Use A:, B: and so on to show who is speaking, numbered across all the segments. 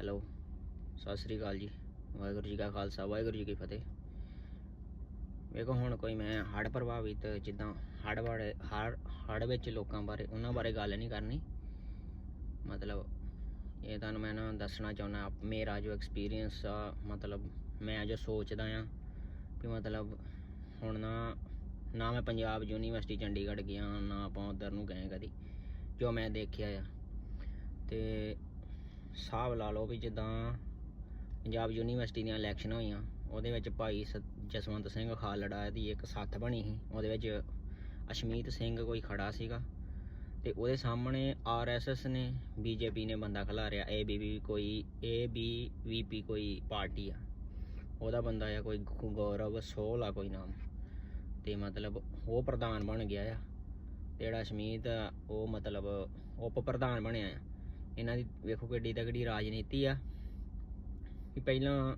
A: Hello, Sat Sri ਅਕਾਲ ਜੀ। ਵਾਹਿਗੁਰੂ ਜੀ ਕਾ ਖਾਲਸਾ, ਵਾਹਿਗੁਰੂ ਜੀ ਕੀ ਫਤਿਹ। ਵੇਖੋ ਹੁਣ ਕੋਈ ਮੈਂ ਹੜ੍ਹ ਪ੍ਰਭਾਵਿਤ ਜਿੱਦਾਂ ਹੜ੍ਹ ਬਾਰੇ ਹੜ੍ਹ ਹੜ੍ਹ ਵਿੱਚ ਲੋਕਾਂ ਬਾਰੇ, ਉਹਨਾਂ ਬਾਰੇ ਗੱਲ ਨਹੀਂ ਕਰਨੀ। ਮਤਲਬ ਇਹ ਤੁਹਾਨੂੰ ਮੈਂ ਨਾ ਦੱਸਣਾ ਚਾਹੁੰਦਾ ਮੇਰਾ ਜੋ ਐਕਸਪੀਰੀਅੰਸ ਆ, ਮਤਲਬ ਮੈਂ ਜੋ ਸੋਚਦਾ ਆ ਵੀ ਮਤਲਬ ਹੁਣ ਨਾ ਨਾ ਮੈਂ ਪੰਜਾਬ ਯੂਨੀਵਰਸਿਟੀ ਚੰਡੀਗੜ੍ਹ ਗਿਆ, ਨਾ ਆਪਾਂ ਉਧਰ ਨੂੰ ਗਏ ਕਦੀ, ਜੋ ਮੈਂ ਦੇਖਿਆ ਆ। ਤੇ ਹਿਸਾਬ ਲਾ ਲਓ ਵੀ ਜਿੱਦਾਂ ਪੰਜਾਬ ਯੂਨੀਵਰਸਿਟੀ ਦੀਆਂ ਇਲੈਕਸ਼ਨ ਹੋਈਆਂ ਉਹਦੇ ਵਿੱਚ ਭਾਈ ਸ- ਜਸਵੰਤ ਸਿੰਘ ਖਾਲੜਾ ਦੀ ਇੱਕ ਸੱਥ ਬਣੀ ਸੀ ਉਹਦੇ ਵਿੱਚ ਅਸ਼ਮੀਤ ਸਿੰਘ ਕੋਈ ਖੜਾ ਸੀਗਾ ਤੇ ਉਹਦੇ ਸਾਹਮਣੇ ਆਰਐਸਐਸ ਨੇ ਬੀਜੇਪੀ ਨੇ ਬੰਦਾ ਖਿਲਾਰਿਆ ਏਬੀਵੀ ਕੋਈ ਏਬੀਵੀਪੀ ਕੋਈ ਪਾਰਟੀ ਆ। ਉਹਦਾ ਬੰਦਾ ਆ ਕੋਈ ਗੌਰਵ ਸੋਲ ਆ ਕੋਈ ਨਾਮ। ਤੇ ਮਤਲਬ ਉਹ ਪ੍ਰਧਾਨ ਬਣ ਗਿਆ ਆ। ਤੇ ਜਿਹੜਾ ਅਸ਼ਮੀਤ ਆ, ਉਹ ਮਤਲਬ ਉਪ ਪ੍ਰਧਾਨ ਬਣਿਆ ਆ। ਇਹਨਾਂ ਦੀ ਵੇਖੋ ਕਿੱਡੀ ਤਗੜੀ ਰਾਜਨੀਤੀ ਆ। ਵੀ ਪਹਿਲਾਂ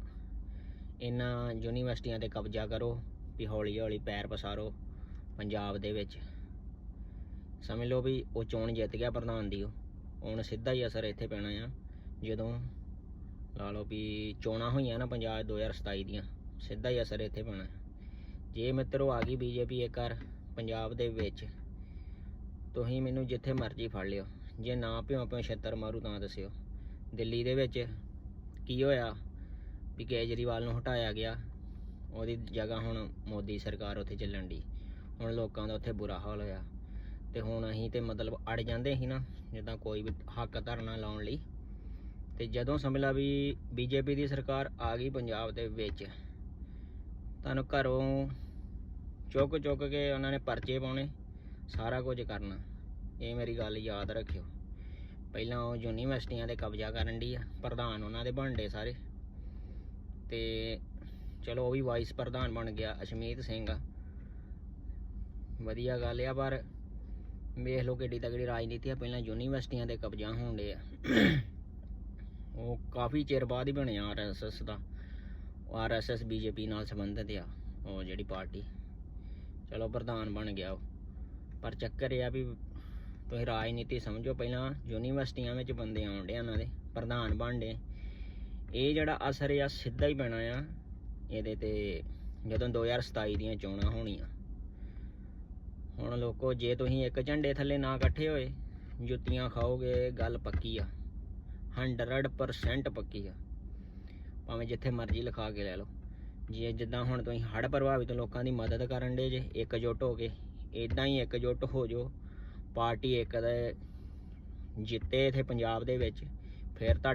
A: ਇਹਨਾਂ ਯੂਨੀਵਰਸਿਟੀਆਂ ਤੇ ਕਬਜ਼ਾ ਕਰੋ, ਵੀ ਹੌਲੀ ਹੌਲੀ ਪੈਰ ਪਸਾਰੋ ਪੰਜਾਬ ਦੇ ਵਿੱਚ। ਸਮਝ ਲਓ ਵੀ ਉਹ ਚੋਣ ਜਿੱਤ ਗਿਆ ਪ੍ਰਧਾਨ ਦੀ ਉਹ। ਹੁਣ ਸਿੱਧਾ ਹੀ ਅਸਰ ਇੱਥੇ ਪੈਣਾ ਆ। ਜਦੋਂ ਲਾ ਲਓ ਵੀ ਚੋਣਾਂ ਹੋਈਆਂ ਨਾ ਪੰਜਾਬ 2027 ਦੀਆਂ, ਸਿੱਧਾ ਹੀ ਅਸਰ ਇੱਥੇ ਪੈਣਾ। ਜੇ ਮਿੱਤਰੋ ਆ ਗਈ ਬੀਜੇਪੀ ਇੱਕ ਵਾਰ ਪੰਜਾਬ ਦੇ ਵਿੱਚ, ਤੁਸੀਂ ਮੈਨੂੰ ਜਿੱਥੇ ਮਰਜ਼ੀ ਫੜ ਲਿਓ। ਜੇ ਨਾ ਪਿਓ ਪਿਓ ਛੱਤਰ ਮਾਰੂ ਤਾਂ ਦੱਸਿਓ। ਦਿੱਲੀ ਦੇ ਵਿੱਚ ਕੀ ਹੋਇਆ ਵੀ ਕੇਜਰੀਵਾਲ ਨੂੰ ਹਟਾਇਆ ਗਿਆ। ਉਹਦੀ ਜਗ੍ਹਾ ਹੁਣ ਮੋਦੀ ਸਰਕਾਰ ਉੱਥੇ ਚੱਲਣ ਦੀ ਹੁਣ ਲੋਕਾਂ ਦਾ ਉੱਥੇ ਬੁਰਾ ਹਾਲ ਹੋਇਆ। ਤੇ ਹੁਣ ਅਸੀਂ ਤੇ ਮਤਲਬ ਅੜ ਜਾਂਦੇ ਸੀ ਨਾ, ਜਿੱਦਾਂ ਕੋਈ ਵੀ ਹੱਕ ਧਰਨਾ ਲਾਉਣ ਲਈ। ਤੇ ਜਦੋਂ ਸਮਝ ਲਾ ਵੀ ਬੀਜੇਪੀ ਦੀ ਸਰਕਾਰ ਆ ਗਈ ਪੰਜਾਬ ਦੇ ਵਿੱਚ, ਤੁਹਾਨੂੰ ਘਰੋਂ ਚੁੱਕ ਚੁੱਕ ਕੇ ਉਹਨਾਂ ਨੇ ਪਰਚੇ ਪਾਉਣੇ, ਸਾਰਾ ਕੁਝ ਕਰਨਾ। ਇਹ ਮੇਰੀ ਗੱਲ ਯਾਦ ਰੱਖਿਓ। ਪਹਿਲਾਂ ਉਹ ਯੂਨੀਵਰਸਿਟੀਆਂ ਤੇ ਕਬਜ਼ਾ ਕਰਨ ਦੀ ਆ, ਪ੍ਰਧਾਨ ਉਹਨਾਂ ਦੇ ਬਣਦੇ ਸਾਰੇ। ਤੇ ਚਲੋ ਉਹ ਵੀ ਵਾਈਸ ਪ੍ਰਧਾਨ ਬਣ ਗਿਆ, ਅਸ਼ਮੀਤ ਸਿੰਘ ਆ। ਵਧੀਆ ਗੱਲ ਆ, ਪਰ ਵੇਖ ਲਓ ਕਿੱਡੀ ਤਗੜੀ ਰਾਜਨੀਤੀ ਆ, ਪਹਿਲਾਂ ਯੂਨੀਵਰਸਿਟੀਆਂ ਦੇ ਕਬਜ਼ਾ ਹੋਣ ਦੇ ਆ। ਉਹ ਕਾਫੀ ਚਿਰ ਬਾਅਦ ਹੀ ਬਣਿਆ ਆਰਐਸਐਸ ਦਾ। ਆਰਐਸਐਸ ਬੀਜੇਪੀ ਨਾਲ ਸੰਬੰਧਿਤ ਆ, ਉਹ ਜਿਹੜੀ ਪਾਰਟੀ। ਚਲੋ ਪ੍ਰਧਾਨ ਬਣ ਗਿਆ ਉਹ। ਪਰ ਚੱਕਰ ਇਹ ਆ ਵੀ ਤੁਸੀਂ ਰਾਜਨੀਤੀ ਸਮਝੋ ਪਹਿਲਾਂ, ਯੂਨੀਵਰਸਿਟੀਆਂ ਵਿੱਚ ਬੰਦੇ ਆਉਂਦੇ ਆ ਉਹਨਾਂ ਦੇ, ਪ੍ਰਧਾਨ ਬਣਦੇ ਇਹ ਜਿਹੜਾ ਅਸਰ ਆ, ਸਿੱਧਾ ਹੀ ਪੈਣਾ ਆ, ਇਹਦੇ ਤੇ ਜਦੋਂ 2027 ਦੀਆਂ ਚੋਣਾਂ ਹੋਣੀਆਂ। ਹੁਣ ਲੋਕੋ, ਜੇ ਤੁਸੀਂ ਇੱਕ ਝੰਡੇ ਥੱਲੇ ਨਾ ਇਕੱਠੇ ਹੋਏ, ਜੁੱਤੀਆਂ ਖਾਓਗੇ, ਗੱਲ ਪੱਕੀ ਆ। 100% ਪੱਕੀ ਆ। ਭਾਵੇਂ ਜਿੱਥੇ ਮਰਜ਼ੀ ਲਿਖਾ ਕੇ ਲੈ ਲਓ। ਜੇ ਜਿੱਦਾਂ ਹੁਣ ਤੁਸੀਂ ਹੜ੍ਹ ਪ੍ਰਭਾਵਿਤ ਲੋਕਾਂ ਦੀ ਮਦਦ ਕਰਨ ਦੇ ਜੇ, ਇਕਜੁੱਟ ਹੋ ਕੇ ਇਦਾਂ ਹੀ ਇਕਜੁੱਟ ਹੋ ਜਾਓ। ਪਾਰਟੀ ਇੱਕ ਦੇ ਜਿੱਤੇ ਇਥੇ ਪੰਜਾਬ ਦੇ ਵਿੱਚ ਫਿਰ ਤੁਹਾਡਾ